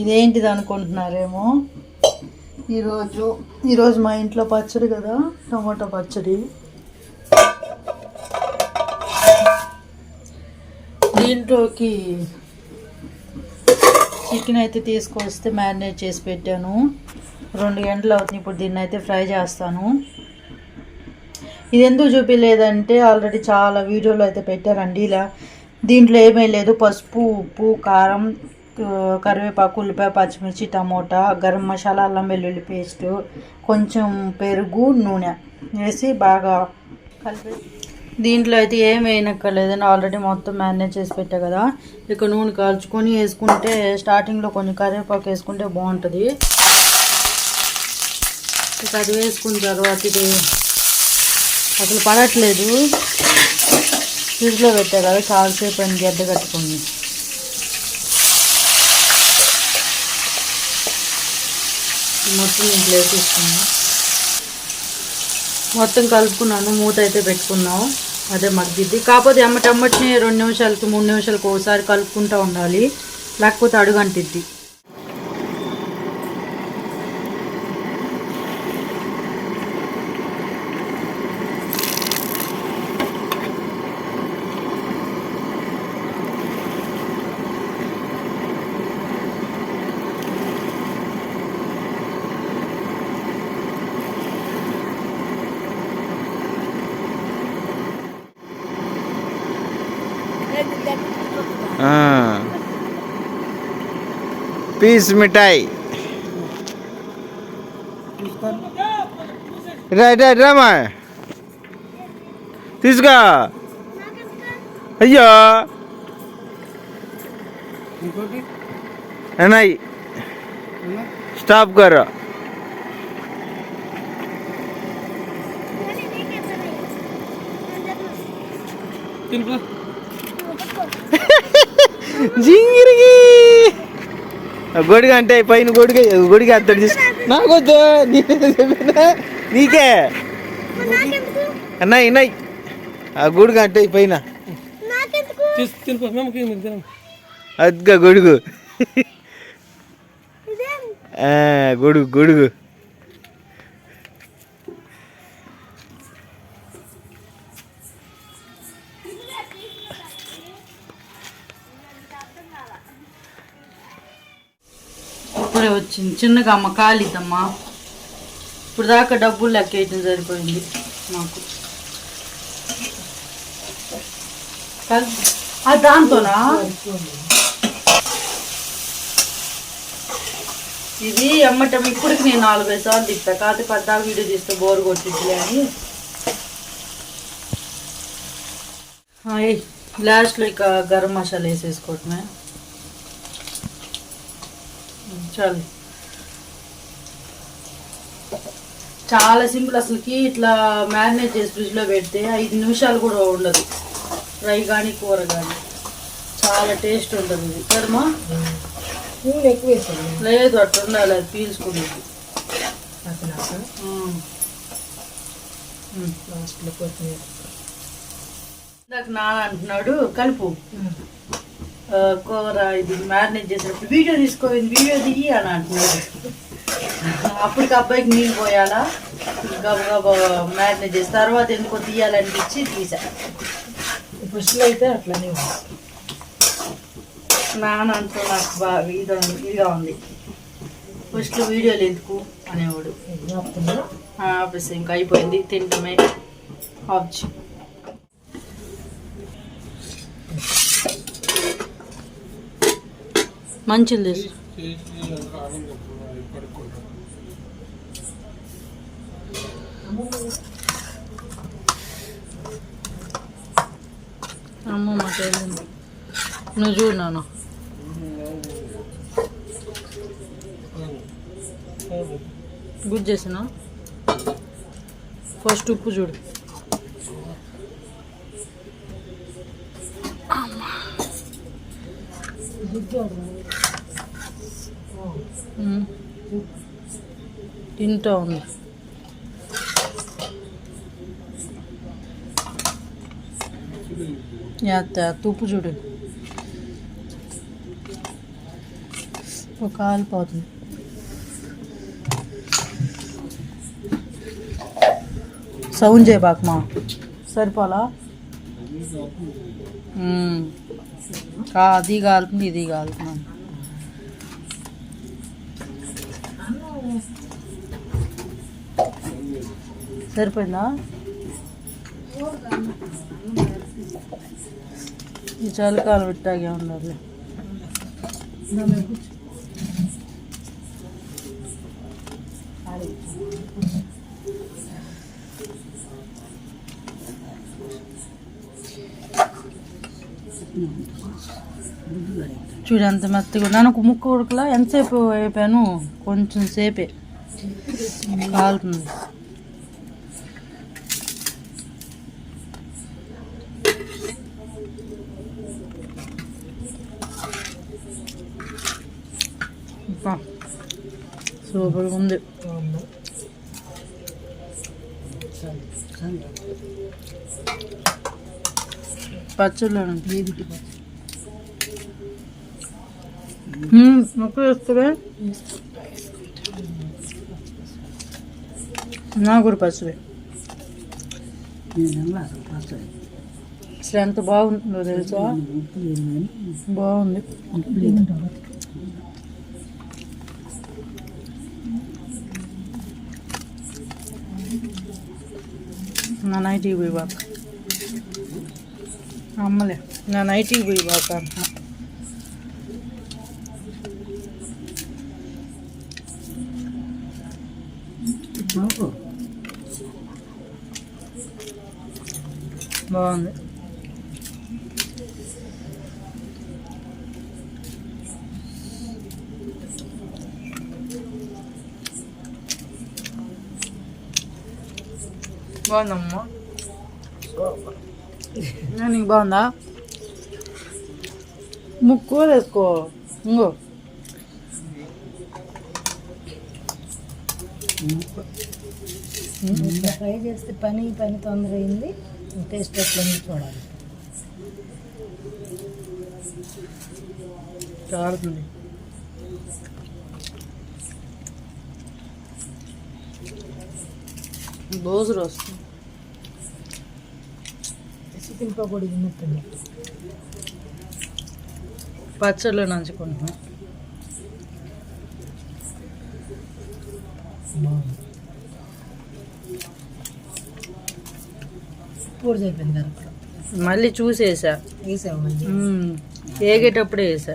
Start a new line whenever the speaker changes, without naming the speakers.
ఇదేంటిది అనుకుంటున్నారేమో? ఈరోజు ఈరోజు మా ఇంట్లో పచ్చడి కదా టమాటో పచ్చడి. దీంట్లోకి చికెన్ అయితే తీసుకొస్తే మ్యారినేట్ చేసి పెట్టాను. రెండు గంటలు అవుతుంది ఇప్పుడు దీన్ని అయితే ఫ్రై చేస్తాను. ఇది ఎందుకు చూపించలేదంటే ఆల్రెడీ చాలా వీడియోలు అయితే పెట్టారండి ఇలా. దీంట్లో ఏమీ లేదు. పసుపు ఉప్పు కారం కరివేపాకు ఉల్లిపాయ పచ్చిమిర్చి టమోటా గరం మసాలా అల్లం వెల్లుల్లి పేస్ట్ కొంచెం పెరుగు నూనె వేసి బాగా కలిపి దీంట్లో అయితే ఏం వేయనక్కర్లేదని ఆల్రెడీ మొత్తం మ్యారినేట్ చేసి పెట్టా కదా. ఇక నూనె కాల్చుకొని వేసుకుంటే స్టార్టింగ్లో కొంచెం కరివేపాకు వేసుకుంటే బాగుంటుంది. ఇక అది వేసుకున్న తర్వాత ఇది అసలు పడట్లేదు. ఫ్రిడ్జ్లో పెట్టా కదా చాలాసేపు అని గడ్డ కట్టుకుంది మొత్తం ఇంట్లో వేసేసుకున్నా. మొత్తం కలుపుకున్నాను మూత అయితే పెట్టుకున్నాం అదే మగ్గిద్ది కాకపోతే ఎమ్మటమ్మటిని రెండు నిమిషాలకి మూడు నిమిషాలకి ఒకసారి కలుపుకుంటూ ఉండాలి. లేకపోతే అడుగు అంటిద్ది
हाँ। पीस मिठाई। Right right Rama. तीस तीसका अयो नहीं स्टॉप करो। तीन జింగిరికి గొడిగ అంటే పైన గొడిగ గొడిగ అంతటి తీసు నాకొద్దు నీకే? అన్నయ్య అన్నయ్య ఆ గొడుగు అంటే పైన. అదిగా గొడుగు. ఆ, గొడుగు గొడుగు.
అప్పుడే వచ్చింది. చిన్నగా అమ్మ కాలిద్దమ్మా. ఇప్పుడు దాకా డబ్బులు లెక్కేయటం సరిపోయింది మాకు. దాంతోనా? ఇది అమ్మటం ఇప్పటికి నేను నాలుగైదు సార్లు తిప్పా. కాకపోతే పద్దాక వీడియో తీస్తే బోర్ కొట్టిద్దిలే అని. లాస్ట్లో ఇక గరం మసాలా వేసేసుకోవటమే. చాలు. చాలా సింపుల్ అసలుకి ఇట్లా మ్యారినేట్ చేసి ఫ్రిడ్జ్లో పెడితే ఐదు నిమిషాలు కూడా ఉండదు. ఫ్రై కానీ కూర కానీ చాలా టేస్ట్ ఉంటుంది ఇది. కదమ్మా
నూనె ఎక్కువ వేసాను
లేదు అట్లా ఉండాలి అది. ఉమ్.
లాస్ట్లో కొత్తిమీర.
ఇందాక నాన్న అంటున్నాడు కలుపు. కూర ఇది మ్యారినేట్ చేసినప్పుడు వీడియో తీసుకోయింది వీడియో దిగి అని అంటున్నాడు. అప్పటికి అబ్బాయికి నీళ్ళు పోయాలా? గబగబా మ్యారినేట్ చేసి తర్వాత ఎందుకో తీయాలనిపించి తీసా.
ఫస్ట్లో అయితే అట్లనే ఉంది.
నాన్న అంటూ నాకు బాగా ఇది ఇదిగా ఉంది. ఫస్ట్ వీడియోలు ఎందుకు అనేవాడు. ఆపేసి ఇంకా అయిపోయింది. తింటమే. ఆఫ్ మంచిది. అమ్మ మాట నువ్వు చూడు నాన్న. గుడ్ చేసిన ఫస్ట్ ఉప్పు చూడు. తింటూ ఉంది. తుప్పు చూడు. ఒక కాలిపోతుంది సౌండ్ చేయబాకమా సరిపోలా? మ్మ్. కా- అది కాలుతుంది ఇది కాలుతున్నాను సరిపోయిందా ఈ చలికాలం ఇట్టాగే ఉండాలి చూడు ఎంత మెత్తగా. నన్ను ఒక ముక్క ఉడకలా ఎంతసేపు అయిపోయాను కొంచెం సేపే. కాలుతుంది. సూపర్గా ఉంది. పచ్చళ్ళు మొక్క వేస్తావే? నా కూడా పచ్చవే అసలు ఎంత బాగుంటుందో తెలుసా? బాగుంది. నా నైట్కి పోయి బాక అమ్మలే. నా నైట్కి పోయి బాక బాగుంది. బాగుందమ్మా. నా నీకు బాగుందా? ముక్కు వేసుకో. ఇంకో
ఫ్రై చేస్తే పని పని తొందర అయింది టేస్ట్ ఎట్లా చూడాలి.
కారుతుంది దోశలు వస్తుంది
చికెన్ పకోడీ తిన్నట్టుంది
పచ్చళ్ళు నంచుకుంటున్నాం.
బాగుంది పూర అయిపోయింది కరెక్ట్
మళ్ళీ చూసేసా.
వేసావు మళ్ళీ.
ఏగేటప్పుడే వేసా.